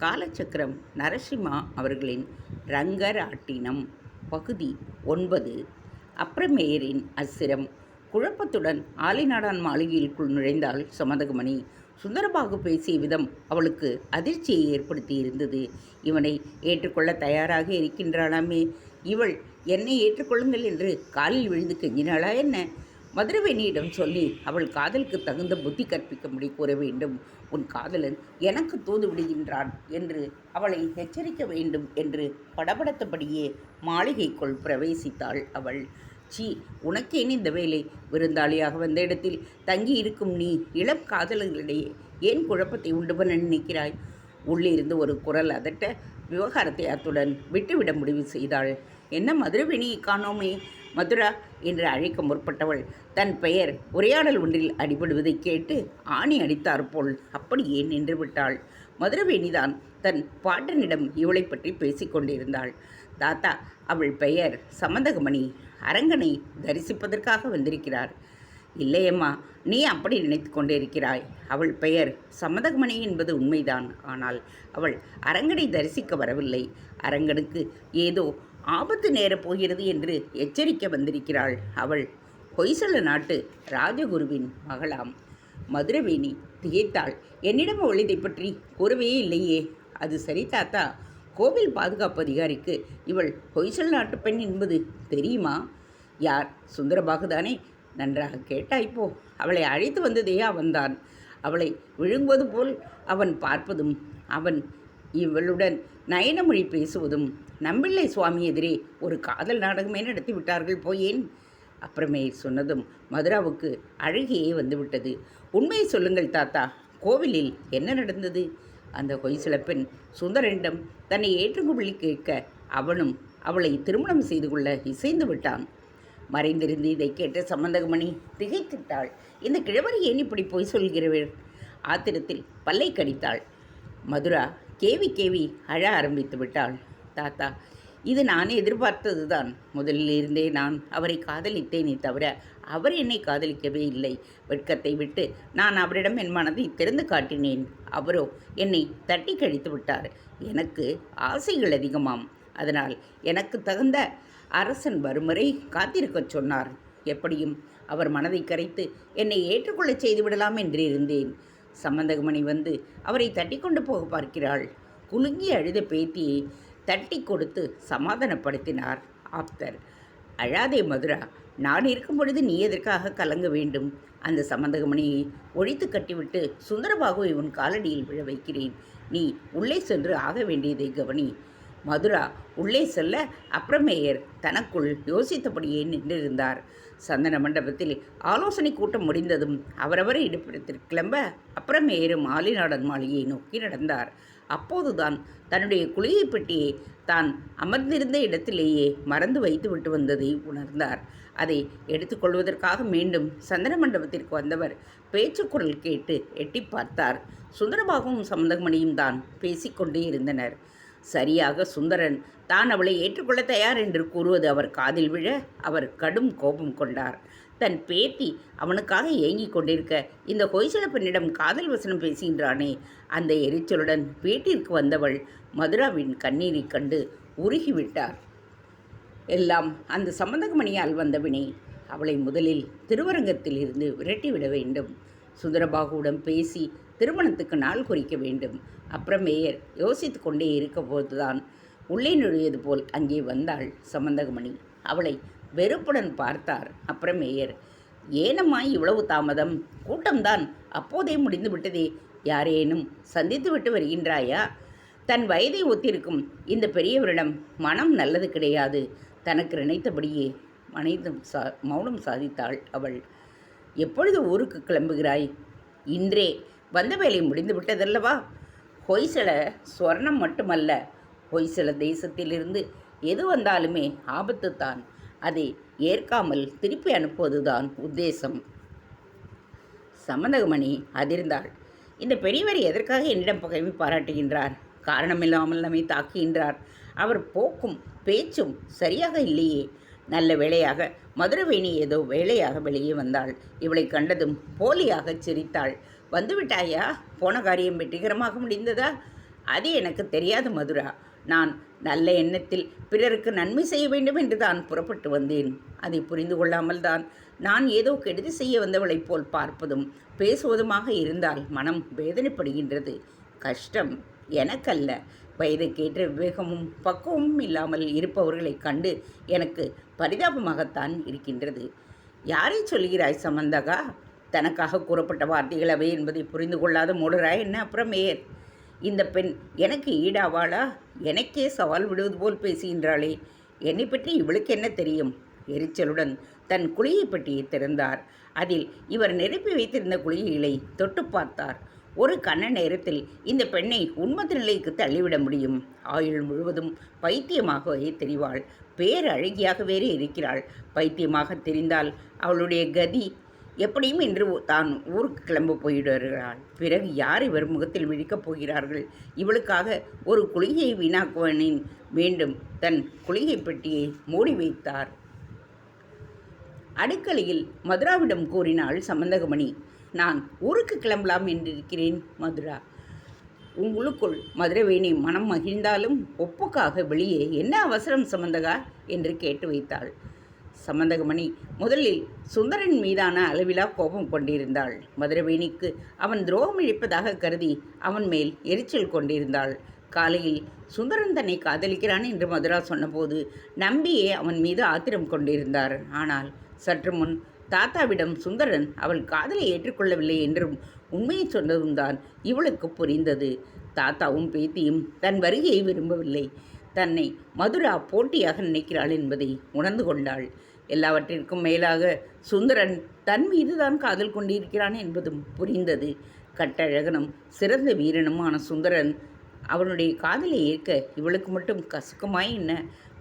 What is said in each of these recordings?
காலச்சக்கரம் நரசிம்மா அவர்களின் ரங்கராட்டினம் பகுதி ஒன்பது. அப்ரமேயரின் அசிரம் குழப்பத்துடன் ஆலிநாடான் மாளிகையிற்குள் நுழைந்தாள் சமதகமணி சுந்தரபாகு பேசிய விதம் அவளுக்கு அதிர்ச்சியை ஏற்படுத்தி இருந்தது இவனை ஏற்றுக்கொள்ள தயாராக இருக்கின்றாளாமே. இவள் என்னை ஏற்றுக்கொள்ளுங்கள் என்று காலில் விழுந்து கெஞ்சினாளா என்ன? மதுரவேணியிடம் சொல்லி அவள் காதலுக்கு தகுந்த புத்தி கற்பிக்கும்படி கூற வேண்டும். உன் காதலன் எனக்கு தூது விடுகின்றான் என்று அவளை எச்சரிக்க வேண்டும் என்று படபடத்தபடியே மாளிகைக்குள் பிரவேசித்தாள் அவள். சீ உனக்கேன் இந்த வேலை? விருந்தாளியாக வந்த இடத்தில் தங்கி இருக்கும் நீ இளம் காதலர்களிடையே ஏன் குழப்பத்தை உண்டு பண்ண நினைக்கிறாய்? உள்ளிருந்து ஒரு குரல் அதட்ட விவகாரத்தை அத்துடன் விட்டுவிட முடிவு செய்தாள். என்ன மதுரவேணியை காணோமே? மதுரா என்று அழைக்க முற்பட்டவள். தன் பெயர் உரையாடல் ஒன்றில் அடிபடுவதை கேட்டு ஆணி அடித்தாற்போல் அப்படியே நின்று விட்டாள்? மதுரவேணிதான் தன் பாட்டனிடம் இவளை பற்றி பேசிக்கொண்டிருந்தாள் தாத்தா அவள் பெயர் சமந்தகமணி. அரங்கனை தரிசிப்பதற்காக வந்திருக்கிறார். இல்லையம்மா நீ அப்படி நினைத்து கொண்டிருக்கிறாய். அவள் பெயர் சம்மதகமணி என்பது உண்மைதான். ஆனால் அவள் அரங்கனை தரிசிக்க வரவில்லை. அரங்கனுக்கு ஏதோ ஆபத்து நேரப் போகிறது என்று எச்சரிக்க வந்திருக்கிறாள் அவள். ஹொய்சல நாட்டு ராஜகுருவின் மகளாம். மதுரவேணி திகைத்தாள். என்னிடம் அவள் இதை பற்றி கூறவே இல்லையே. அது சரி தாத்தா. கோவில் பாதுகாப்பு அதிகாரிக்கு இவள் ஹொய்சல் நாட்டு பெண் என்பது தெரியுமா? யார்? சுந்தரபாகுதானே நன்றாக கேட்டாய் போ. அவளை அழைத்து வந்ததே அவன்தான் அவளை விழுங்குவது போல் அவன் பார்ப்பதும் அவன். இவளுடன் நயனமொழி பேசுவதும் நம்பிள்ளை சுவாமி எதிரே ஒரு காதல் நாடகமே நடத்தி விட்டார்கள் போயேன். அப்புறமே சொன்னதும் மதுராவுக்கு அழகியே வந்துவிட்டது. உண்மையை சொல்லுங்கள் தாத்தா கோவிலில் என்ன நடந்தது? அந்த கொய்சில பெண் சுந்தரனிடம் தன்னை ஏற்றுக்கொள்ளி கேட்க அவனும் அவளை திருமணம் செய்து கொள்ள இசைந்து விட்டான். மறைந்திருந்து இதை கேட்ட சம்பந்தகமணி திகைத்திட்டாள் இந்த கிழவரை ஏன் இப்படி பொய் சொல்கிறவர் ஆத்திரத்தில் பல்லை கடித்தாள். மதுரா கேவி கேவி அழ ஆரம்பித்து விட்டாள். தாத்தா இது நான் எதிர்பார்த்தது தான். முதலில் இருந்தே நான் அவரை காதலித்தேனே தவிர அவர் என்னை காதலிக்கவே இல்லை. வெட்கத்தை விட்டு நான் அவரிடம் என் மனதை திறந்து காட்டினேன். அவரோ என்னை தட்டி கழித்து விட்டார். எனக்கு ஆசைகள் அதிகமாம். அதனால் எனக்கு தகுந்த அரசன் வறுமுறை காத்திருக்க காத்திருக்கச் சொன்னார். எப்படியும் அவர் மனதை கரைத்து என்னை ஏற்றுக்கொள்ளச் செய்து விடலாம் என்று இருந்தேன் சம்பந்தகமணி வந்து அவரை தட்டி கொண்டு போக பார்க்கிறாள். குலுங்கி அழுத பேத்தியை தட்டி கொடுத்து சமாதானப்படுத்தினார் ஆப்தர். அழாதே மதுரா நான் இருக்கும் பொழுது நீ எதற்காக கலங்க வேண்டும்? அந்த சம்பந்தகமணியை ஒழித்து கட்டிவிட்டு சுந்தரபாகுவை உன் காலடியில் விழ வைக்கிறேன். நீ உள்ளே சென்று ஆக வேண்டியதை கவனி. மதுரா உள்ளே செல்ல அப்புறமேயர் தனக்குள் யோசித்தபடியே நின்றிருந்தார். சந்தன மண்டபத்தில் ஆலோசனை கூட்டம் முடிந்ததும் அவரவரை இருப்பிடத்திற்கு கிளம்ப அப்புறமேயரும் ஆலிநாடன் மாளிகையை நோக்கி நடந்தார். அப்போதுதான் தன்னுடைய குளிகை பெட்டியை தான் அமர்ந்திருந்த இடத்திலேயே மறந்து வைத்து விட்டு வந்ததை உணர்ந்தார். அதை எடுத்துக்கொள்வதற்காக மீண்டும் சந்தன மண்டபத்திற்கு வந்தவர் பேச்சுக்குரல் கேட்டு எட்டி பார்த்தார். சுந்தரபாகவும் சம்பந்தமணியும் தான் பேசிக்கொண்டே இருந்தனர். சரியாக சுந்தரன் தான் அவளை ஏற்றுக்கொள்ள தயார் என்று கூறுவது அவர் காதில் விழ அவர் கடும் கோபம் கொண்டார். தன் பேத்தி அவனுக்காக ஏங்கிக் கொண்டிருக்க இந்த ஹொய்சல பெண்ணிடம் காதல் வசனம் பேசுகின்றானே அந்த எரிச்சலுடன் வீட்டிற்கு வந்தவள் மதுராவின் கண்ணீரை கண்டு உருகிவிட்டார். எல்லாம் அந்த சம்பந்தகமணியால் வந்த வினை அவளை முதலில் திருவரங்கத்தில் இருந்து விரட்டிவிட வேண்டும். சுந்தரபாகுவுடன் பேசி திருமணத்துக்கு நாள் குறிக்க வேண்டும். அப்புறமேயர் யோசித்து கொண்டே இருக்க போதுதான் உள்ளே நுழையது போல் அங்கே வந்தாள் சம்பந்தகமணி அவளை வெறுப்புடன் பார்த்தார் அப்புறமேயர். ஏனம்மா இவ்வளவு தாமதம்? கூட்டம்தான். அப்போதே முடிந்து விட்டதே. யாரேனும் சந்தித்து விட்டு வருகின்றாயா? தன் வயதை ஒத்திருக்கும் இந்த பெரியவரிடம் மனம் நல்லது கிடையாது. தனக்கு நினைத்தபடியே மனிதம் சா மௌனம் சாதித்தாள் அவள். எப்பொழுது ஊருக்கு கிளம்புகிறாய்? இன்றே. வந்த வேலை முடிந்து விட்டதல்லவா? ஹொய்சல ஸ்வர்ணம் மட்டுமல்ல. ஹொய்சல தேசத்திலிருந்து எது வந்தாலுமே ஆபத்து தான் அதை ஏற்காமல் திருப்பி அனுப்புவதுதான் உத்தேசம். சமந்தகமணி அதிர்ந்தாள். இந்த பெரியவர் எதற்காக என்னிடம் பகைமை பாராட்டுகின்றார்? காரணமில்லாமல் நம்மை தாக்குகின்றார். அவர் போக்கும் பேச்சும் சரியாக இல்லையே. நல்ல வேளையாக மதுரவேணி ஏதோ வேலையாக வெளியே வந்தாள். இவளை கண்டதும் போலியாக சிரித்தாள். வந்துவிட்டாயா? போன காரியம் வெற்றிகரமாக முடிந்ததா? அது எனக்கு தெரியாது மதுரா. நான் நல்ல எண்ணத்தில் பிறருக்கு நன்மை செய்ய வேண்டும் என்று தான் புறப்பட்டு வந்தேன். அதை புரிந்து கொள்ளாமல் தான் நான் ஏதோ கெடுதி செய்ய வந்தவளைப் போல் பார்ப்பதும் பேசுவதுமாக இருந்தால் மனம் வேதனைப்படுகின்றது. கஷ்டம் எனக்கல்ல. வயதுக்கேற்ற விவேகமும் பக்குவமும் இல்லாமல் இருப்பவர்களைக் கண்டு எனக்கு பரிதாபமாகத்தான் இருக்கின்றது. யாரை சொல்கிறாய் சமந்தகா? தனக்காக கூறப்பட்ட வார்த்தைகள் அவை என்பதை புரிந்து கொள்ளாத மூடராய் என்ன அப்புறம் மேயர் இந்த பெண் எனக்கு ஈடாவாளா எனக்கே சவால் விடுவது போல் பேசுகின்றாளே. என்னை பற்றி இவளுக்கு என்ன தெரியும்? எரிச்சலுடன் தன் குழியை பெட்டியை திறந்தார். அதில் இவர் நிரப்பி வைத்திருந்த குளியலை தொட்டு பார்த்தார். ஒரு கண்ண நேரத்தில் இந்த பெண்ணை உண்மத நிலைக்கு தள்ளிவிட முடியும். ஆயுள் முழுவதும் பைத்தியமாகவே தெரிவாள். பேரழகியாக வேறு இருக்கிறாள். பைத்தியமாக தெரிந்தால் அவளுடைய கதி எப்படியும் இன்று தான் ஊருக்கு கிளம்ப போயிடுகிறாள் பிறகு யார் இவர் முகத்தில் விழிக்கப் போகிறார்கள்? இவளுக்காக ஒரு குளிகையை வீணாக்குவனின் வேண்டும். தன் குளிகை பெட்டியை மூடி வைத்தார். அடுக்கலையில் மதுராவிடம் கூறினாள் சம்பந்தகமணி நான் ஊருக்கு கிளம்பலாம் என்றிருக்கிறேன் மதுரா. உங்களுக்குள் மதுரவேணி மனம் மகிழ்ந்தாலும் ஒப்புக்காக வெளியே என்ன அவசரம் சம்பந்தகா? என்று கேட்டு வைத்தாள். சம்பந்தகமணி முதலில் சுந்தரன் மீதான அளவிலா கோபம் கொண்டிருந்தாள். மதுரவேணிக்கு அவன் துரோகம் இழிப்பதாக கருதி அவன் மேல் எரிச்சல் கொண்டிருந்தாள். காலையில் சுந்தரன் தன்னை காதலிக்கிறான் என்று மதுரா சொன்னபோது நம்பியே அவன் மீது ஆத்திரம் கொண்டிருந்தார். ஆனால் சற்று முன் தாத்தாவிடம் சுந்தரன் அவள் காதலை ஏற்றுக்கொள்ளவில்லை என்றும் உண்மையை சொன்னதும் தான் இவளுக்கு புரிந்தது. தாத்தாவும் பேத்தியும் தன் வருகையை விரும்பவில்லை. தன்னை மதுரா போட்டியாக நினைக்கிறாள் என்பதை உணர்ந்து கொண்டாள். எல்லாவற்றிற்கும் மேலாக சுந்தரன் தன் மீதுதான் காதல் கொண்டிருக்கிறான் என்பதும் புரிந்தது. கட்டழகனும் சிறந்த வீரனுமான சுந்தரன் அவனுடைய காதலை ஏற்க இவளுக்கு மட்டும் கசக்குமாய் என்ன?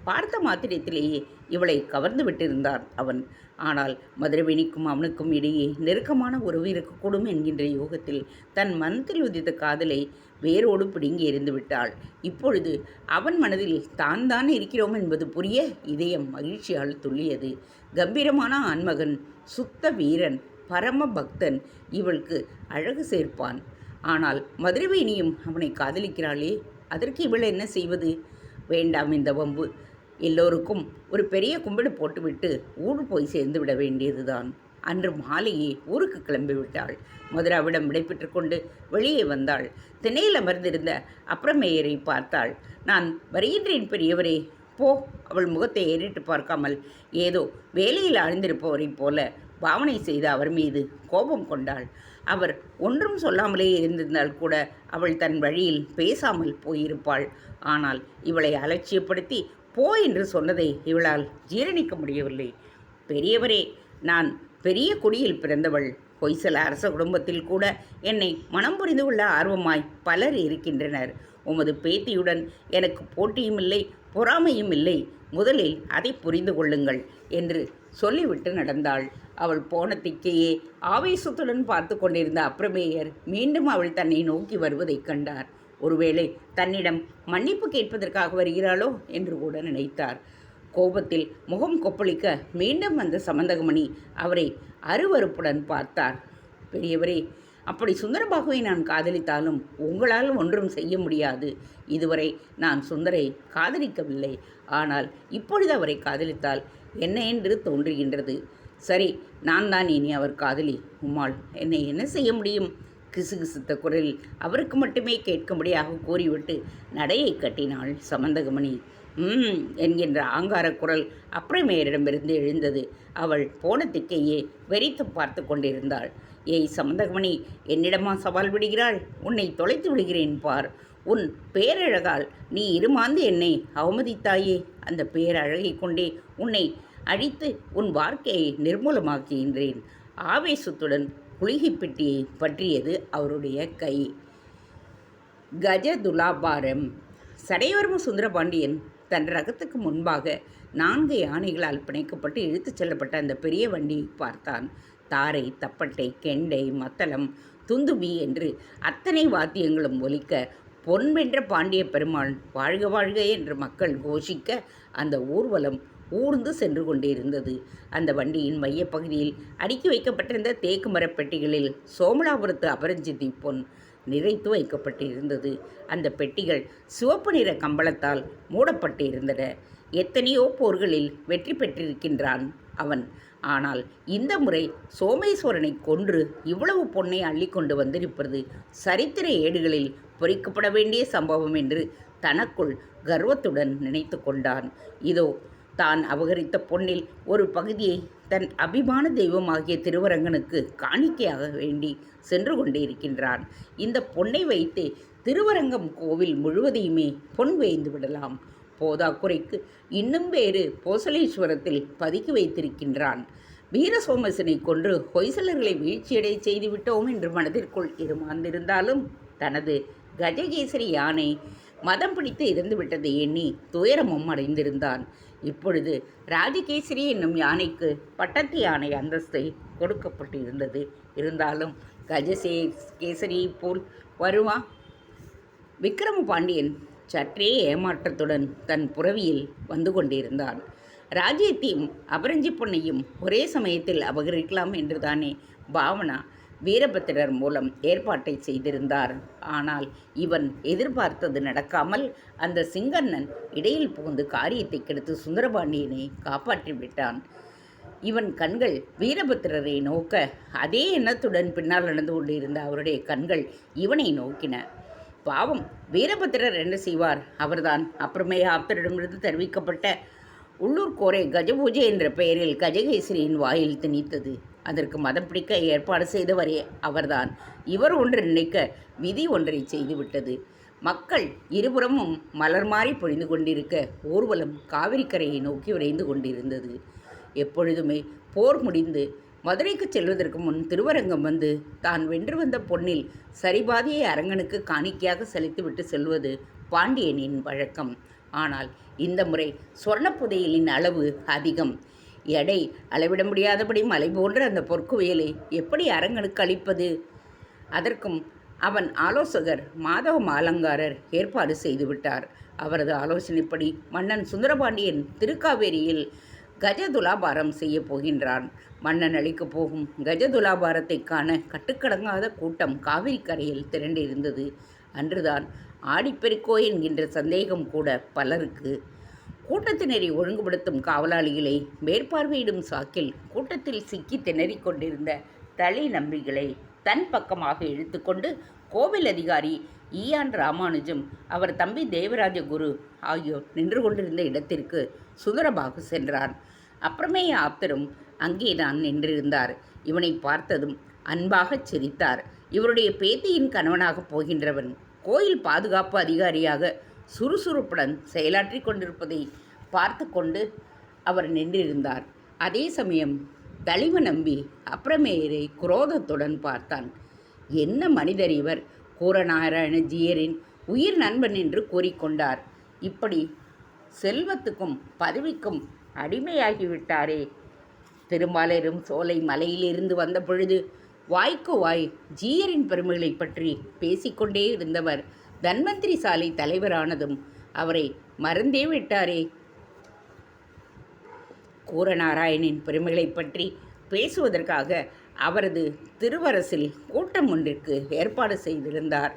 பார்த்த மாத்திரத்திலேயே இவளை கவர்ந்து விட்டிருந்தான் அவன். ஆனால் மதுரவேணிக்கும் அவனுக்கும் இடையே நெருக்கமான உறவு இருக்கக்கூடும் என்கின்ற யோகத்தில் தன் மனத்தில் உதித்த காதலை வேரோடு பிடுங்கி எறிந்து விட்டாள். இப்பொழுது அவன் மனதில் தான் தான் இருக்கிறோம் என்பது புரிய இதயம் மகிழ்ச்சியால் துள்ளியது. கம்பீரமான ஆண்மகன் சுத்த வீரன் பரம பக்தன் இவளுக்கு அழகு சேர்ப்பான். ஆனால் மதுரவேணியும் அவனை காதலிக்கிறாளே அதற்கு இவள் என்ன செய்வது? வேண்டாம் இந்த வம்பு. எல்லோருக்கும் ஒரு பெரிய கும்பிடு போட்டுவிட்டு ஊடு போய் சேர்ந்து விட வேண்டியதுதான். அன்று மாலையே ஊருக்கு கிளம்பி விட்டாள் மதுராவிடம் விடைபெற்று கொண்டு வெளியே வந்தாள். திணையில் அமர்ந்திருந்த அப்புறமேயரை பார்த்தாள். நான் வருகின்றேன் பெரியவரே. போ. அவள் முகத்தை ஏறிட்டு பார்க்காமல் ஏதோ வேலையில் ஆழ்ந்திருப்பவரைப் போல பாவனை செய்த அவர் மீது கோபம் கொண்டாள். அவர் ஒன்றும் சொல்லாமலே இருந்திருந்தால் கூட அவள் தன் வழியில் பேசாமல் போயிருப்பாள். ஆனால் இவளை அலட்சியப்படுத்தி போ என்று சொன்னதை இவளால் ஜீரணிக்க முடியவில்லை. பெரியவரே நான் பெரிய குடியில் பிறந்தவள். பொய்சல அரச குடும்பத்தில் கூட என்னை மனம் புரிந்து கொள்ள ஆர்வமாய் பலர் இருக்கின்றனர். உமது பேத்தியுடன் எனக்கு போட்டியும் இல்லை பொறாமையும் இல்லை. முதலில் அதை புரிந்து கொள்ளுங்கள் என்று சொல்லிவிட்டு நடந்தாள். அவள் போன திக்கையே ஆவேசத்துடன் பார்த்து கொண்டிருந்த அப்ரமேயர் மீண்டும் அவள் தன்னை நோக்கி வருவதைக் கண்டார். ஒருவேளை தன்னிடம் மன்னிப்பு கேட்பதற்காக வருகிறாளோ என்று கூட நினைத்தார். கோபத்தில் முகம் கொப்பளிக்க மீண்டும் வந்த சமந்தகமணி அவரை அருவருப்புடன் பார்த்தார். பெரியவரே அப்படி சுந்தரபாகுவை நான் காதலித்தாலும் உங்களால் ஒன்றும் செய்ய முடியாது. இதுவரை நான் சுந்தரை காதலிக்கவில்லை. ஆனால் இப்பொழுது அவரை காதலித்தால் என்ன என்று தோன்றுகின்றது. சரி நான் தான் இனி அவர் காதலி. உம்மாள் என்னை என்ன செய்ய முடியும்? கிசுகிசுத்த குரலில் அவருக்கு மட்டுமே கேட்கும்படியாக கூறிவிட்டு நடையை கட்டினாள் சமந்தகமணி. ம் என்கின்ற ஆங்கார குரல் அப்புறமேயரிடமிருந்து எழுந்தது. அவள் போன திக்கையே வெறித்து பார்த்து கொண்டிருந்தாள். ஏய் சமந்தகமணி என்னிடமா சவால் விடுகிறாள் உன்னை தொலைத்து விடுகிறேன் பார். உன் பேரழகால் நீ இருமாந்து என்னை அவமதித்தாயே. அந்த பேரழகை கொண்டே உன்னை அழித்து உன் வாழ்க்கையை நிர்மூலமாக்குகின்றேன். ஆவேசத்துடன் குளிகை பெட்டியை பற்றியது அவருடைய கை. கஜ துலாபாரம் சடையவர்ம சுந்தரபாண்டியன் தன் ரகத்துக்கு முன்பாக நான்கு யானைகளால் பிணைக்கப்பட்டு இழுத்துச் செல்லப்பட்ட அந்த பெரிய வண்டியை பார்த்தான். தாரை தப்பட்டை கெண்டை மத்தளம் துந்துபி என்று அத்தனை வாத்தியங்களும் ஒலிக்க பொன் வென்ற பாண்டிய பெருமாள் வாழ்க வாழ்க என்று மக்கள் கோஷிக்க அந்த ஊர்வலம் ஊர்ந்து சென்று கொண்டிருந்தது. அந்த வண்டியின் மையப்பகுதியில் அடுக்கி வைக்கப்பட்டிருந்த தேக்கு மரப்பெட்டிகளில் சோமலாபுரத்து அபரஞ்சிதி பொன் நிறைத்து வைக்கப்பட்டிருந்தது. அந்த பெட்டிகள் சிவப்பு நிற கம்பளத்தால் மூடப்பட்டிருந்தன. எத்தனையோ போர்களில் வெற்றி பெற்றிருக்கின்றான் அவன். ஆனால் இந்த முறை சோமேஸ்வரனை கொன்று இவ்வளவு பொன்னை அள்ளி கொண்டு வந்திருப்பது சரித்திர ஏடுகளில் பொறிக்கப்பட வேண்டிய சம்பவம் என்று தனக்குள் கர்வத்துடன் நினைத்து கொண்டான். இதோ தான் அபகரித்த பொன்னில் ஒரு பகுதியை தன் அபிமான தெய்வமாகிய திருவரங்கனுக்கு காணிக்கையாக வேண்டி சென்று கொண்டிருக்கின்றான். இந்த பொன்னை வைத்தே திருவரங்கம் கோவில் முழுவதையுமே பொன் வேய்ந்து விடலாம். போதாக்குறைக்கு இன்னும் வேறு போசலேஸ்வரத்தில் பதுக்கி வைத்திருக்கின்றான். வீரசோமசனை கொன்று ஹொய்சலர்களை வீழ்ச்சியடை செய்துவிட்டோம் என்று மனதிற்குள் இருமாந்திருந்தாலும் தனது கஜகேசரி யானை மதம் பிடித்து இறந்துவிட்டதை எண்ணி துயரமும் அடைந்திருந்தான். இப்பொழுது ராஜகேசரி என்னும் யானைக்கு பட்டத்து யானை அந்தஸ்தை கொடுக்கப்பட்டு இருந்தது இருந்தாலும் கஜசே கேசரி போல் வருமா? விக்ரம பாண்டியன் சற்றே ஏமாற்றத்துடன் தன் புறவியில் வந்து கொண்டிருந்தான். ராஜ்யத்தையும் அபரஞ்சி பொன்னையும் ஒரே சமயத்தில் அபகரிக்கலாம் என்றுதானே பாவனா வீரபத்திரர் மூலம் ஏற்பாட்டை செய்திருந்தார். ஆனால் இவன் எதிர்பார்த்தது நடக்காமல் அந்த சிங்கண்ணன் இடையில் புகுந்து காரியத்தை கெடுத்து சுந்தரபாண்டியனை காப்பாற்றி விட்டான். இவன் கண்கள் வீரபத்திரரை நோக்க அதே எண்ணத்துடன் பின்னால் நடந்து கொண்டிருந்த அவருடைய கண்கள் இவனை நோக்கின. பாவம் வீரபத்திரர் என்ன செய்வார்? அவர்தான் அப்புறமே ஆப்தரிடமிருந்து தெரிவிக்கப்பட்ட உள்ளூர் கோரை கஜபூஜை என்ற பெயரில் கஜகேசரியின் வாயில் திணித்தது. அதற்கு மதம் பிடிக்க ஏற்பாடு செய்தவரே அவர்தான். இவர் ஒன்று நினைக்க விதி ஒன்றை செய்துவிட்டது. மக்கள் இருபுறமும் மலர் மாறி பொழிந்து கொண்டிருக்க ஊர்வலம் காவிரிக்கரையை நோக்கி விரைந்து கொண்டிருந்தது. எப்பொழுதுமே போர் முடிந்து மதுரைக்கு செல்வதற்கு முன் திருவரங்கம் வந்து தான் வென்று வந்த பொன்னில் சரிபாதியை அரங்கனுக்கு காணிக்கையாக செலுத்திவிட்டு செல்வது பாண்டியனின் வழக்கம். ஆனால் இந்த முறை சொர்ண புதையலின் அளவு அதிகம். எடை அளவிட முடியாதபடி மலை போன்ற அந்த பொற்குவியலை எப்படி அரங்கனுக்கு அளிப்பது? அதற்கும் அவன் ஆலோசகர் மாதவ மாலங்காரர் ஏற்பாடு செய்துவிட்டார் அவரது ஆலோசனைப்படி மன்னன் சுந்தரபாண்டியன் திருக்காவேரியில் கஜ துலாபாரம் செய்ய போகின்றான். மன்னன் அளிக்கப் போகும் கஜ துலாபாரத்தை காண கட்டுக்கடங்காத கூட்டம் காவிரி கரையில் திரண்டிருந்தது. அன்றுதான் ஆடிப்பெருக்கோ என்கின்ற சந்தேகம் கூட பலருக்கு கூட்டத்தினரை ஒழுங்குபடுத்தும் காவலாளிகளை மேற்பார்வையிடும் சாக்கில் கூட்டத்தில் சிக்கி திணறிக் கொண்டிருந்த தலை நம்பிகளை தன் பக்கமாக இழுத்துக்கொண்டு கோவில் அதிகாரி ஈயான் ராமானுஜம் அவர் தம்பி தேவராஜ குரு ஆகியோர் நின்று கொண்டிருந்த இடத்திற்கு சுந்தரபாகு சென்றான் அப்புறமே ஆப்தரும் அங்கேதான் நின்றிருந்தார். இவனை பார்த்ததும் அன்பாகச் சிரித்தார். இவருடைய பேத்தியின் கணவனாகப் போகின்றவன் கோயில் பாதுகாப்பு அதிகாரியாக சுறுசுறுப்புடன் செயலாற்றி கொண்டிருப்பதை பார்த்து கொண்டு அவர் நின்றிருந்தார். அதே சமயம் தலிவ நம்பி அப்புறமேயரை குரோதத்துடன் பார்த்தான். என்ன மனிதர் இவர்? கூரநாராயண ஜீயரின் உயிர் நண்பன் என்று கூறிக்கொண்டார் இப்படி செல்வத்துக்கும் பதவிக்கும் அடிமையாகிவிட்டாரே. திருமாலேரும் சோலை மலையிலிருந்து வந்த பொழுது வாய்க்கு வாய் ஜீயரின் பெருமைகளை பற்றி பேசிக்கொண்டே இருந்தவர். தன்வந்திரி சாலை தலைவரானதும் அவரை மறந்தே விட்டாரே. கூரநாராயணின் பெருமைகளை பற்றி பேசுவதற்காக அவரது திருவரசில் கூட்டம் ஒன்றிற்கு ஏற்பாடு செய்திருந்தார்.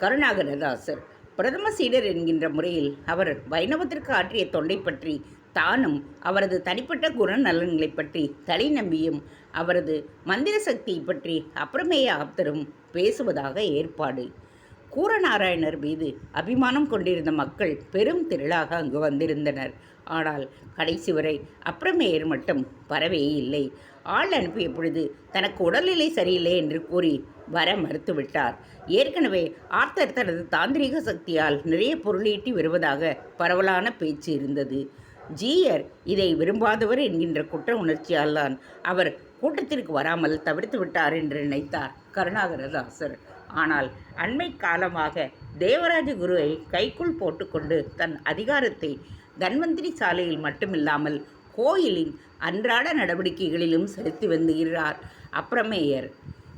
கருணாகரதாசர் பிரதம சீடர் என்கின்ற முறையில் அவர் வைணவத்திற்கு ஆற்றிய தொண்டை பற்றி தானும் அவரது தனிப்பட்ட குணநலன்களை பற்றி தலை நம்பியும் அவரது மந்திர சக்தியை பற்றி அப்புறமேய ஆப்தரும் பேசுவதாக ஏற்பாடு கூரநாராயணர் மீது அபிமானம் கொண்டிருந்த மக்கள் பெரும் திரளாக அங்கு வந்திருந்தனர். ஆனால் கடைசி வரை அப்புறமேயர் மட்டும் வரவே இல்லை. ஆள் அனுப்பிய பொழுது தனக்கு உடல்நிலை சரியில்லை என்று கூறி வர மறுத்துவிட்டார். ஏற்கனவே ஆர்த்தர் தனது தாந்திரிக சக்தியால் நிறைய பொருளீட்டி வருவதாக பரவலான பேச்சு இருந்தது. ஜீயர் இதை விரும்பாதவர் என்கின்ற குற்ற உணர்ச்சியால் தான் அவர் கூட்டத்திற்கு வராமல் தவிர்த்து விட்டார் என்று நினைத்தார் கருணாகரதாசர். ஆனால் அண்மை காலமாக தேவராஜ குருவை கைக்குள் போட்டுக்கொண்டு தன் அதிகாரத்தை தன்வந்திரி சாலையில் மட்டுமில்லாமல் கோயிலின் அன்றாட நடவடிக்கைகளிலும் செலுத்தி வந்துகிறார் அப்புறமேயர்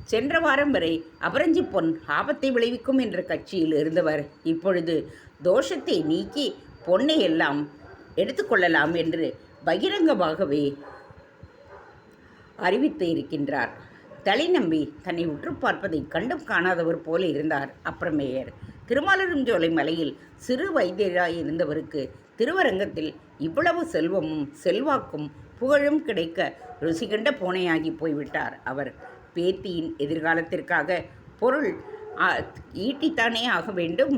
சென்ற வாரம் வரை அபரஞ்சி பொன் ஆபத்தை விளைவிக்கும் என்ற கட்சியில் இருந்தவர் இப்பொழுது தோஷத்தை நீக்கி பொன்னை எல்லாம் எடுத்துக்கொள்ளலாம் என்று பகிரங்கமாகவே அறிவித்து இருக்கின்றார். தலைநம்பி தன்னை உற்று பார்ப்பதை கண்டும் காணாதவர் போல இருந்தார் அப்புறமேயர். திருமாலிருஞ்சோலை மலையில் சிறு வைத்தியராய் இருந்தவருக்கு திருவரங்கத்தில் இவ்வளவு செல்வமும் செல்வாக்கும் புகழும் கிடைக்க ருசி கண்ட பூனையாகி போய்விட்டார் அவர். பேத்தியின் எதிர்காலத்திற்காக பொருள் ஈட்டித்தானே ஆக வேண்டும்.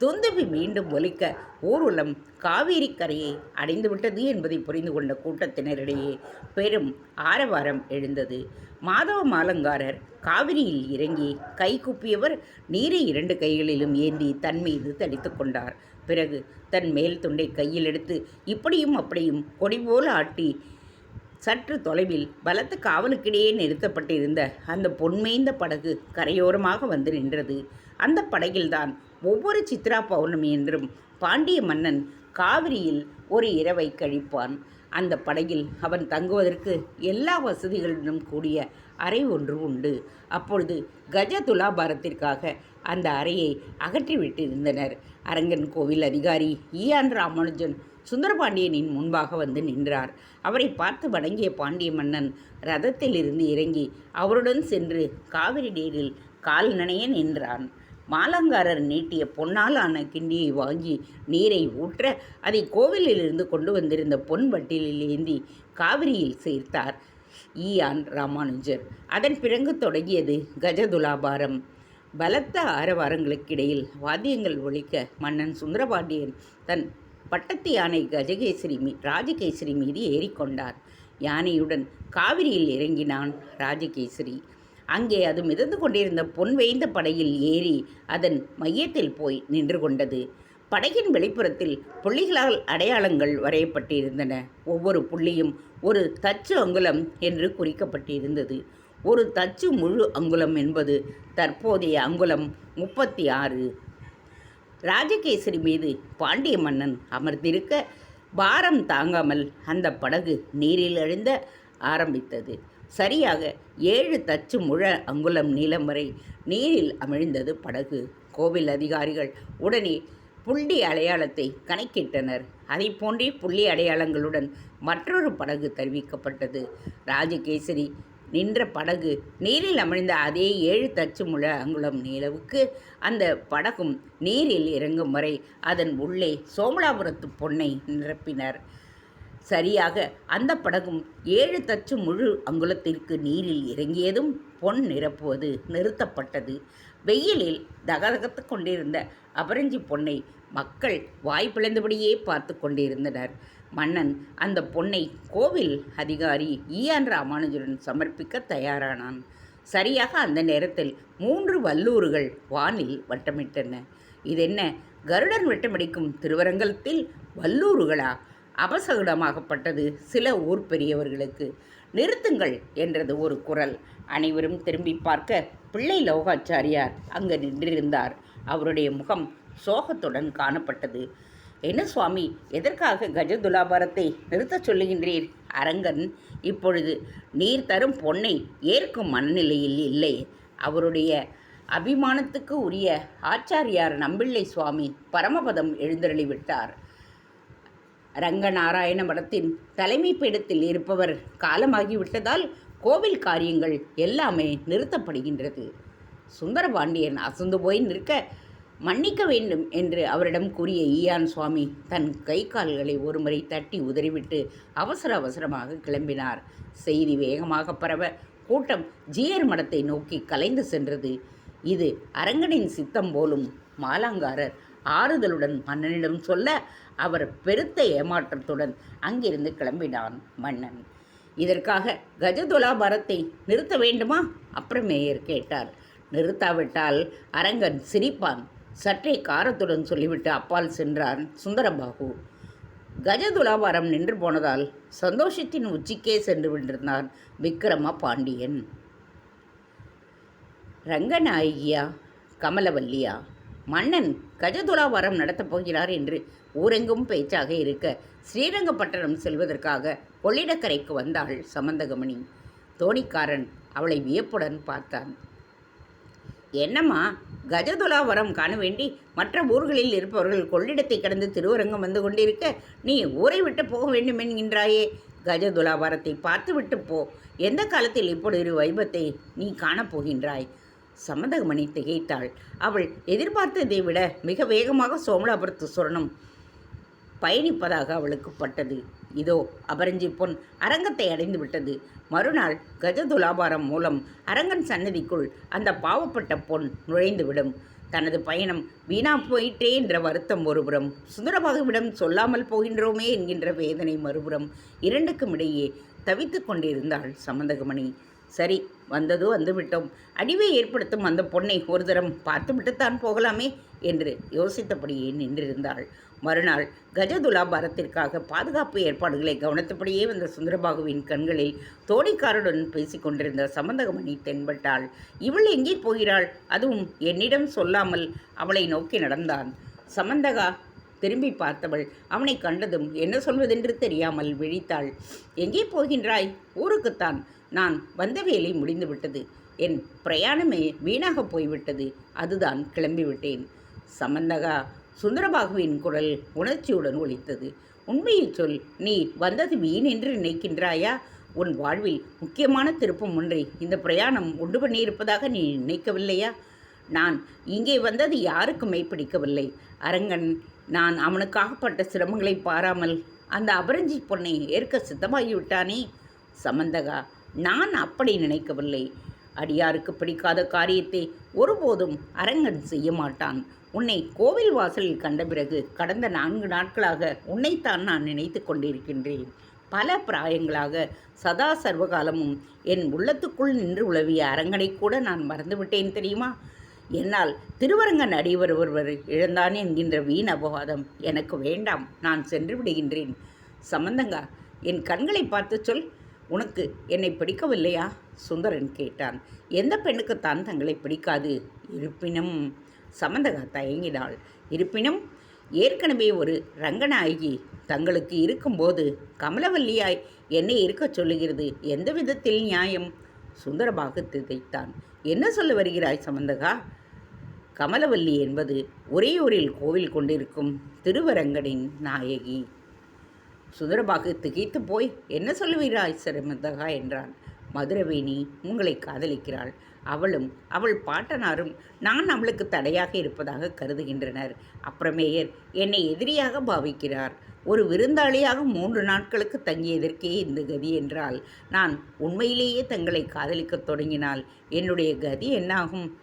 துந்துபி மீண்டும் ஒலிக்க ஊர்வலம் காவேரி கரையை அடைந்துவிட்டது என்பதை புரிந்து கொண்ட கூட்டத்தினரிடையே பெரும் ஆரவாரம் எழுந்தது. மாதவ மாலங்காரர் காவிரியில் இறங்கி கை குப்பியவர் நீரை இரண்டு கைகளிலும் ஏந்தி தன் மீது தடித்து கொண்டார். பிறகு தன் மேல் துண்டை கையில் எடுத்து இப்படியும் அப்படியும் கொடி போல ஆட்டி சற்று தொலைவில் பலத்த காவலுக்கிடையே நிறுத்தப்பட்டிருந்த அந்த பொன்மேய்ந்த படகு கரையோரமாக வந்து நின்றது. அந்த படகில்தான் ஒவ்வொரு சித்ரா பௌர்ணமி என்றும் பாண்டிய மன்னன் காவிரியில் ஒரு இரவை கழிப்பான். அந்த படகில் அவன் தங்குவதற்கு எல்லா வசதிகளுடனும் கூடிய அறை ஒன்று உண்டு. அப்பொழுது கஜ துலாபாரத்திற்காக அந்த அறையை அகற்றிவிட்டிருந்தனர் அரங்கன் கோவில் அதிகாரி ஈயான் ராமானுஜன் சுந்தரபாண்டியனின் முன்பாக வந்து நின்றார். அவரை பார்த்து வணங்கிய பாண்டிய மன்னன் ரதத்திலிருந்து இறங்கி அவருடன் சென்று காவிரி நீரில் கால் நனைய நின்றான். மாலங்காரர் நீட்டிய பொன்னால் ஆன கிண்டியை வாங்கி நீரை ஊற்ற அதை கோவிலிலிருந்து கொண்டு வந்திருந்த பொன் வட்டிலில் ஏந்தி காவிரியில் சேர்த்தார். ஈயான் ராமானுஜர். அதன் பிறகு தொடங்கியது கஜதுலாபாரம். பலத்த ஆரவாரங்களுக்கிடையில் வாத்தியங்கள் ஒழிக்க மன்னன் சுந்தரபாண்டியன் தன் பட்டத்து யானை கஜகேசரி மீ ராஜகேசரி மீது ஏறிக்கொண்டார். யானையுடன் காவிரியில் இறங்கினான் ராஜகேசரி. அங்கே அது மிதந்து கொண்டிருந்த பொன் வேய்ந்த படையில் ஏறி அதன் மையத்தில் போய் நின்று கொண்டது. படையின் வெளிப்புறத்தில் புள்ளிகளால் அடையாளங்கள் வரையப்பட்டிருந்தன. ஒவ்வொரு புள்ளியும் ஒரு தச்சு அங்குலம் என்று குறிக்கப்பட்டிருந்தது. ஒரு தச்சு முழு அங்குலம் என்பது தற்போதைய அங்குலம் முப்பத்தி ஆறு ராஜகேசரி மீது பாண்டிய மன்னன் அமர்ந்திருக்க பாரம் தாங்காமல் அந்த படகு நீரில் அழிந்த ஆரம்பித்தது. சரியாக ஏழு தச்சு முழ அங்குலம் நீளம் வரை நீரில் அமிழ்ந்தது படகு. கோவில் அதிகாரிகள் உடனே புள்ளி அடையாளத்தை கணக்கிட்டனர். அதை போன்றே புள்ளி அடையாளங்களுடன் மற்றொரு படகு தெரிவிக்கப்பட்டது. ராஜகேசரி நின்ற படகு நீரில் அமிழ்ந்த அதே ஏழு தச்சு முழ அங்குலம் நீளவுக்கு அந்த படகும் நீரில் இறங்கும் வரை அதன் உள்ளே சோமலாபுரத்து பொன்னை நிரப்பினர். சரியாக அந்த படகும் ஏழு தச்சு முழு அங்குலத்திற்கு நீரில் இறங்கியதும் பொன் நிரப்புவது நிறுத்தப்பட்டது. வெயிலில் தகதகத்து கொண்டிருந்த அபரஞ்சி பொன்னை மக்கள் வாய் பிளந்தபடியே பார்த்து கொண்டிருந்தனர். மன்னன் அந்த பொன்னை கோவில் அதிகாரி ஈயான் ராமானுஜருடன் சமர்ப்பிக்க தயாரானான். சரியாக அந்த நேரத்தில் மூன்று வல்லூறுகள் வானில் வட்டமிட்டன. இதென்ன? கருடன் வட்டமடிக்கும் திருவரங்கத்தில் வல்லூறுகளா? அபசகுடமாகப்பட்டது சில ஊர் பெரியவர்களுக்கு. நிறுத்துங்கள் என்றது ஒரு குரல். அனைவரும் திரும்பி பார்க்க பிள்ளை லோகாச்சாரியார் அங்கு நின்றிருந்தார். அவருடைய முகம் சோகத்துடன் காணப்பட்டது. என்ன சுவாமி எதற்காக கஜதுலாபாரத்தை நிறுத்தச் சொல்லுகின்றீர்? அரங்கன் இப்பொழுது நீர் தரும் பொன்னை ஏற்கும் மனநிலையில் இல்லை. அவருடைய அபிமானத்துக்கு உரிய ஆச்சாரியார் நம்பிள்ளை சுவாமி பரமபதம் எழுந்தருளிவிட்டார். ரங்கநாராயண மடத்தின் தலைமை பீடத்தில் இருப்பவர் காலமாகிவிட்டதால் கோவில் காரியங்கள் எல்லாமே நிறுத்தப்படுகின்றது. சுந்தரபாண்டியன் அசந்து போய் நிற்க மன்னிக்க வேண்டும் என்று அவரிடம் கூறிய ஈயான் சுவாமி தன் கை கால்களை ஒருமுறை தட்டி உதறிவிட்டு அவசர அவசரமாக கிளம்பினார். செய்தி வேகமாக பரவ கூட்டம் ஜீயர் மடத்தை நோக்கி கலைந்து சென்றது. இது அரங்கனின் சித்தம் போலும் மாலாங்காரர் ஆறுதலுடன் மன்னனிடம் சொல்ல அவர் பெருத்த ஏமாற்றத்துடன் அங்கிருந்து கிளம்பினான் மன்னன். இதற்காக கஜதுலாபாரத்தை நிறுத்த வேண்டுமா? அப்புறமேயர் கேட்டார். நிறுத்தாவிட்டால் அரங்கன் சிரிப்பான். சற்றே காரத்துடன் சொல்லிவிட்டு அப்பால் சென்றான் சுந்தரபாகு. கஜதுலாபாரம் நின்று போனதால் சந்தோஷத்தின் உச்சிக்கே சென்று விட்டிருந்தான் விக்ரம பாண்டியன். ரங்கநாயகியா? கமலவல்லியா? மன்னன் கஜதுலாவரம் நடத்தப் போகிறார் என்று ஊரெங்கும் பேச்சாக இருக்க ஸ்ரீரங்கப்பட்டணம் செல்வதற்காக கொள்ளிடக்கரைக்கு வந்தாள் சமந்தகமணி. தோணிக்காரன் அவளை வியப்புடன் பார்த்தான். என்னம்மா கஜதுலாவரம் காண வேண்டி மற்ற ஊர்களில் இருப்பவர்கள் கொள்ளிடத்தை கடந்து திருவரங்கம் வந்து கொண்டிருக்க நீ ஊரை விட்டு போக வேண்டும் என்கின்றாயே. கஜதுலாவரத்தை பார்த்துவிட்டு போ. எந்த காலத்தில் இப்படி ஒரு வைபத்தை நீ காணப்போகின்றாய் சமதகமணி திகைத்தாள். அவள் எதிர்பார்த்ததை விட மிக வேகமாக சோமலாபுரத்து சுரணம் பயணிப்பதாக அவளுக்கு பட்டது. இதோ அபரஞ்சி பொன் அரங்கத்தை அடைந்து விட்டது. மறுநாள் கஜதுலாபாரம் மூலம் அரங்கன் சன்னதிக்குள் அந்த பாவப்பட்ட பொன் நுழைந்துவிடும். தனது பயணம் வீணா போயிட்டே என்ற வருத்தம் ஒருபுறம் சுந்தரபாகுவிடம் சொல்லாமல் போகின்றோமே என்கின்ற வேதனை மறுபுறம் இரண்டுக்கும் இடையே தவித்து கொண்டிருந்தாள் சமந்தகமணி. சரி வந்ததோ வந்துவிட்டோம் அடிவை ஏற்படுத்தும் அந்த பொண்ணை ஒரு தரம் பார்த்துவிட்டுத்தான் போகலாமே என்று யோசித்தபடியே நின்றிருந்தாள். மறுநாள் கஜதுலாபாரத்திற்காக பாதுகாப்பு ஏற்பாடுகளை கவனித்தபடியே வந்த சுந்தரபாகுவின் கண்களில் தோணிக்காருடன் பேசிக் கொண்டிருந்த சமந்தகமணி தென்பட்டாள். இவள் எங்கே போகிறாள்? அதுவும் என்னிடம் சொல்லாமல் அவளை நோக்கி நடந்தான். சமந்தகா திரும்பி பார்த்தவள் அவனை கண்டதும் என்ன சொல்வதென்று தெரியாமல் விழித்தாள். எங்கே போகின்றாய்? ஊருக்குத்தான். நான் வந்த வேலை முடிந்துவிட்டது என் பிரயாணமே வீணாக போய்விட்டது. அதுதான் கிளம்பிவிட்டேன். சமந்தகா சுந்தரபாகுவின் குரல் உணர்ச்சியுடன் ஒலித்தது. உண்மையை சொல் நீ வந்தது வீண் என்று நினைக்கின்றாயா? உன் வாழ்வில் முக்கியமான திருப்பம் ஒன்றை இந்த பிரயாணம் உண்டு பண்ணியிருப்பதாக நீ நினைக்கவில்லையா? நான் இங்கே வந்தது யாருக்குமே பிடிக்கவில்லை அரங்கன் நான் அவனுக்காகப்பட்ட சிரமங்களை பாராமல் அந்த அபரஞ்சி பொண்ணை ஏற்க சித்தமாகிவிட்டானே? சமந்தகா நான் அப்படி நினைக்கவில்லை. அடியாருக்கு பிடிக்காத காரியத்தை ஒருபோதும் அரங்கன் செய்ய மாட்டான். உன்னை கோவில் வாசலில் கண்ட பிறகு கடந்த நான்கு நாட்களாக உன்னைத்தான் நான் நினைத்து கொண்டிருக்கின்றேன். பல பிராயங்களாக சதா சர்வகாலமும் என் உள்ளத்துக்குள் நின்று உளவிய அரங்கனை கூட நான் மறந்துவிட்டேன் தெரியுமா? என்னால் திருவரங்கன் அடிவர் ஒருவர் இழந்தான் என்கின்ற வீண் அபவாதம் எனக்கு வேண்டாம். நான் சென்று விடுகின்றேன். சம்பந்தங்கா என் கண்களை பார்த்து சொல். உனக்கு என்னை பிடிக்கவில்லையா? சுந்தரன் கேட்டான். எந்த பெண்ணுக்குத்தான் தங்களை பிடிக்காது? இருப்பினும் சமந்தகா தயங்கினாள். இருப்பினும் ஏற்கனவே ஒரு ரங்கநாயகி தங்களுக்கு இருக்கும்போது கமலவல்லியாய் என்னை இருக்கச் சொல்லுகிறது. எந்த விதத்தில் நியாயம்? சுந்தரமாக திதைத்தான் என்ன சொல்ல வருகிறாய் சமந்தகா? கமலவல்லி என்பது ஒரே ஊரில் கோவில் கொண்டிருக்கும் திருவரங்கனின் நாயகி. சுந்தரபாகு திகைத்து போய் என்ன சொல்லுவீராய் சிரமந்தகா என்றான். மதுரவேணி உங்களை காதலிக்கிறாள். அவளும் அவள் பாட்டனாரும் நான் அவளுக்கு தடையாக இருப்பதாக கருதுகின்றனர். அப்புறமேயர் என்னை எதிரியாக பாவிக்கிறார். ஒரு விருந்தாளியாக மூன்று நாட்களுக்கு தங்கியதற்கே இந்த கதி? என்றால் நான் உண்மையிலேயே தங்களை காதலிக்கத் தொடங்கினால் என்னுடைய கதி என்னாகும்?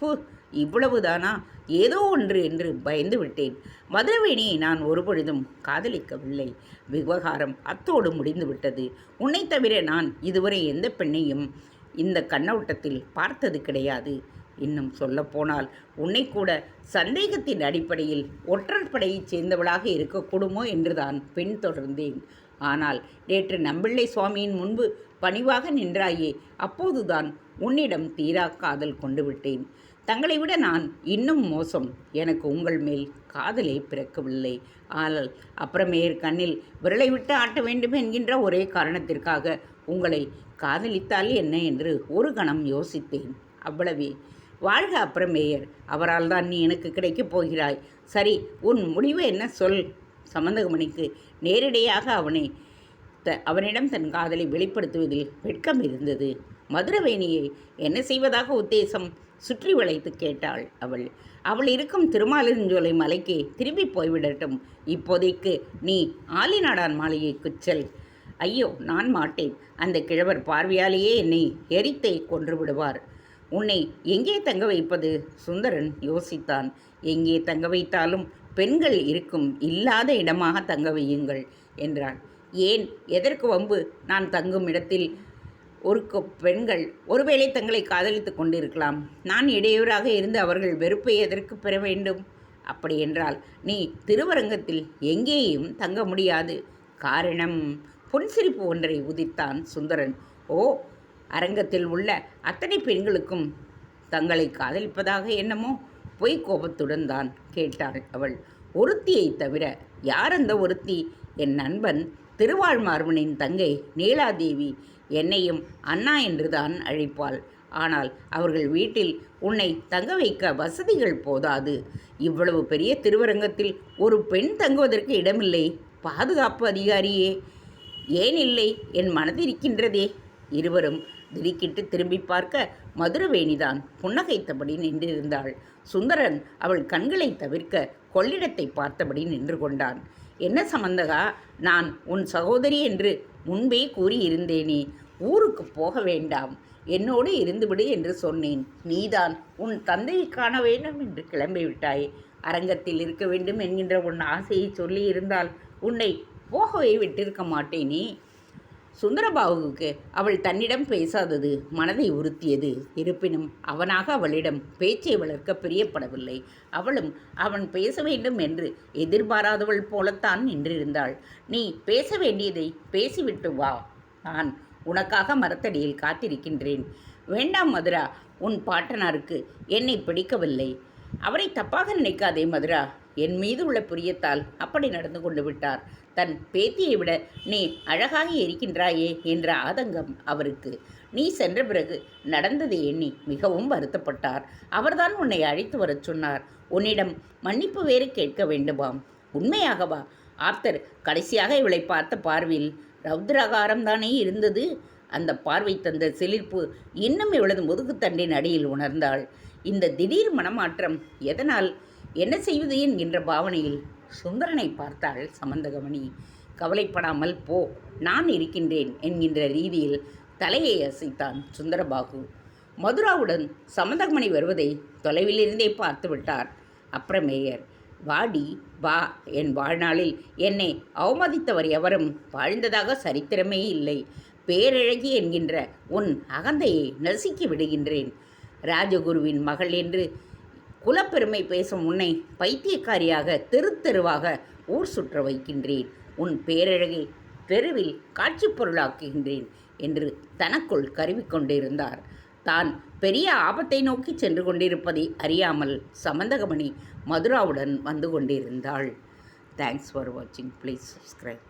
பு இவ்வளவுதானா? ஏதோ ஒன்று என்று பயந்து விட்டேன். மதுரவேணியை நான் ஒருபொழுதும் காதலிக்கவில்லை. விவகாரம் அத்தோடு முடிந்துவிட்டது உன்னை தவிர நான் இதுவரை எந்த பெண்ணையும் இந்த கண்ணோட்டத்தில் பார்த்தது கிடையாது. இன்னும் சொல்லப்போனால் உன்னை கூட சந்தேகத்தின் அடிப்படையில் ஒற்றர் படையைச் சேர்ந்தவளாக இருக்கக்கூடுமோ என்றுதான் பின் தொடர்ந்தேன். ஆனால் நேற்று நம்பிள்ளை சுவாமியின் முன்பு பணிவாக நின்றாயே அப்போதுதான் உன்னிடம் தீரா காதல் கொண்டு விட்டேன். தங்களை விட நான் இன்னும் மோசம். எனக்கு உங்கள் மேல் காதலே பிறக்கவில்லை. ஆனால் அப்புறமேயர் கண்ணில் விரலை விட்டு ஆட்ட வேண்டும் என்கின்ற ஒரே காரணத்திற்காக உங்களை காதலித்தால் என்ன என்று ஒரு கணம் யோசித்தேன். அவ்வளவே. வாழ்க அப்புறமேயர். அவரால் தான் நீ எனக்கு கிடைக்கப் போகிறாய். சரி உன் முடிவு என்ன சொல்? சம்பந்தகமணிக்கு நேரடியாக அவனை த அவனிடம் தன் காதலை வெளிப்படுத்துவதில் வெட்கம் இருந்தது. மதுரவேணியை என்ன செய்வதாக உத்தேசம்? சுற்றி வளைத்து கேட்டாள் அவள். அவள் இருக்கும் திருமாலிருஞ்சோலை மலைக்கு திரும்பி போய்விடட்டும். இப்போதைக்கு நீ ஆலிநாடான் மாளிகைக்கு செல். ஐயோ நான் மாட்டேன். அந்த கிழவர் பார்வையாலேயே என்னை எரித்தை கொன்று விடுவார் உன்னை எங்கே தங்க வைப்பது? சுந்தரன் யோசித்தான். எங்கே தங்க வைத்தாலும் பெண்கள் இருக்கும் இல்லாத இடமாக தங்க வையுங்கள் என்றான் ஏன்? எதற்கு வம்பு? நான் தங்கும் இடத்தில் ஒரு பெண்கள் ஒருவேளை தங்களை காதலித்துக் கொண்டிருக்கலாம். நான் இடையூறாக இருந்து அவர்கள் வெறுப்பை எதற்கு பெற வேண்டும்? அப்படி என்றால் நீ திருவரங்கத்தில் எங்கேயும் தங்க முடியாது. காரணம் புன்சிரிப்பு ஒன்றை உதித்தான் சுந்தரன். ஓ அரங்கத்தில் உள்ள அத்தனை பெண்களுக்கும் தங்களை காதலிப்பதாக என்னமோ பொய் கோபத்துடன் தான் கேட்டாள் அவள். ஒருத்தியை தவிர யார் அந்த ஒருத்தி? என் நண்பன் திருவாழ்மார்வனின் தங்கை நீலாதேவி என்னையும் அண்ணா என்றுதான் அழைப்பாள். ஆனால் அவர்கள் வீட்டில் உன்னை தங்க வைக்க வசதிகள் போதாது. இவ்வளவு பெரிய திருவரங்கத்தில் ஒரு பெண் தங்குவதற்கு இடமில்லை. பாதுகாப்பு அதிகாரியே. ஏன் இல்லை? என் மனதிருக்கின்றதே இருவரும் திடுக்கிட்டு திரும்பி பார்க்க மதுரவேணிதான் புன்னகைத்தபடி நின்றிருந்தாள். சுந்தரன் அவள் கண்களை தவிர்க்க கொள்ளிடத்தை பார்த்தபடி நின்று கொண்டான். என்ன சம்பந்தகா? நான் உன் சகோதரி என்று முன்பே கூறியிருந்தேனே. ஊருக்கு போக வேண்டாம். என்னோடு இருந்துவிடு என்று சொன்னேன். நீதான் உன் தந்தையை காண வேண்டும் என்று கிளம்பிவிட்டாய். அரங்கத்தில் இருக்க வேண்டும் என்கின்ற உன் ஆசையை சொல்லி இருந்தால் உன்னை போகவே விட்டிருக்க மாட்டேனே. சுந்தரபாபுவுக்கு அவள் தன்னிடம் பேசாதது மனதை உறுத்தியது. இருப்பினும் அவனாக அவளிடம் பேச்சை வளர்க்க பிரியப்படவில்லை. அவளும் அவன் பேச வேண்டும் என்று எதிர்பாராதவள் போலத்தான் நின்றிருந்தாள். நீ பேச வேண்டியதை பேசிவிட்டு வா. நான் உனக்காக மரத்தடியில் காத்திருக்கின்றேன். வேண்டாம் மதுரா உன் பாட்டனாருக்கு என்னை பிடிக்கவில்லை. அவரை தப்பாக நினைக்காதே மதுரா. என் மீது உள்ள பிரியத்தால் அப்படி நடந்து கொண்டு விட்டார். தன் பேத்தியை விட நீ அழகாக இருக்கின்றாயே என்ற ஆதங்கம் அவருக்கு. நீ சென்ற பிறகு நடந்ததை எண்ணி மிகவும் வருத்தப்பட்டார். அவர்தான் உன்னை அழைத்து வரச் சொன்னார். உன்னிடம் மன்னிப்பு வேறு கேட்க வேண்டுமாம். உண்மையாகவா? ஆப்தர் கடைசியாக இவளை பார்த்த பார்வையில் ரௌத்ரகாரம் தானே இருந்தது? அந்த பார்வை தந்த சிலிர்ப்பு இன்னும் இவளது முதுகுத்தண்டின் அடியில் உணர்ந்தாள். இந்த திடீர் மனமாற்றம் எதனால் என்ன செய்வது என்கின்ற பாவனையில் சுந்தரனை பார்த்தாள் சமந்தகமணி. கவலைப்படாமல் போ நான் இருக்கின்றேன் என்கின்ற ரீதியில் தலையை அசைத்தான் சுந்தரபாகு. மதுராவுடன் சமந்தகமணி வருவதை தொலைவிலிருந்தே பார்த்து விட்டார். அப்புறமேயர் வாடி வா என் வாழ்நாளில் என்னை அவமதித்தவர் எவரும் வாழ்ந்ததாக சரித்திரமே இல்லை. பேரழகி என்கின்ற உன் அகந்தையை நசுக்கி விடுகின்றேன். ராஜகுருவின் மகள் என்று குலப்பெருமை பேசும் உன்னை பைத்தியக்காரியாக தெரு தெருவாக ஊர் சுற்ற வைக்கின்றேன். உன் பேரழகை தெருவில் காட்சிப் பொருளாக்குகின்றேன் என்று தனக்குள் கருவிக்கொண்டிருந்தார் தான் பெரிய ஆபத்தை நோக்கி சென்று கொண்டிருப்பதை அறியாமல் சமந்தகமணி மதுராவுடன் வந்து கொண்டிருந்தாள். தேங்க்ஸ் ஃபார் வாட்சிங் ப்ளீஸ் சப்ஸ்கிரைப்